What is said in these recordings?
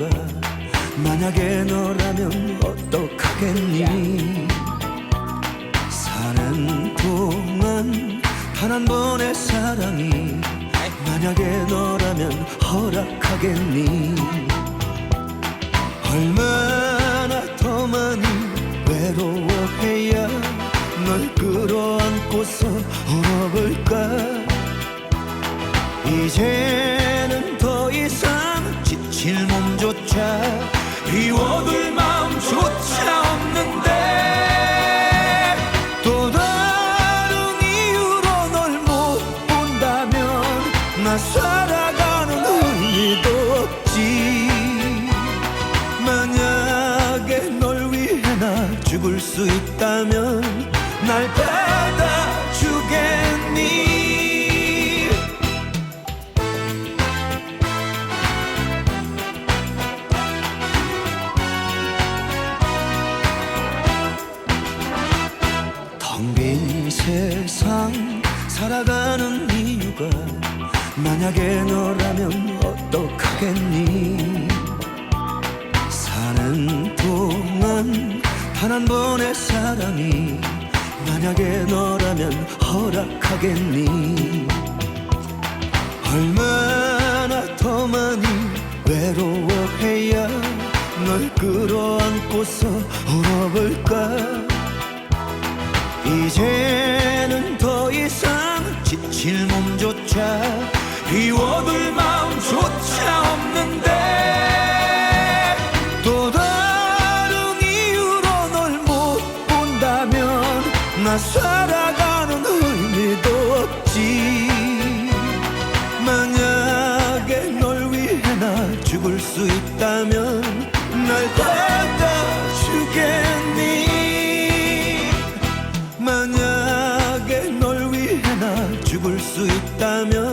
이유가 만약에 너라면 어떡하겠니? 사는 동안 단 한 번의 사랑이 만약에 너라면 허락하겠니? 얼마나 더 많이 외로워해야 널 끌어안고서 울어볼까? 이제 나 살아가는 의미도 없지. 만약에 널 위해 나 죽을 수 있다면 날 받아주겠니? 텅 빈 세상 살아가는 이유가 만약에 너라면 어떡하겠니? 사는 동안 단 한 번의 사랑이 만약에 너라면 허락하겠니? 얼마나 더 많이 외로워해야 널 끌어안고서 울어볼까 비워둘 마음조차 없는데 또 다른 이유로 널 못 본다면 나 살아가는 의미도 없지. 만약에 널 위해 나 죽을 수 있다면 날 받아주겠니? 만약에 널 위해 나 죽을 수 있다면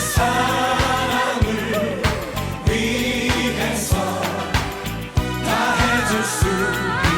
그 사랑을 위해서 다 해줄 수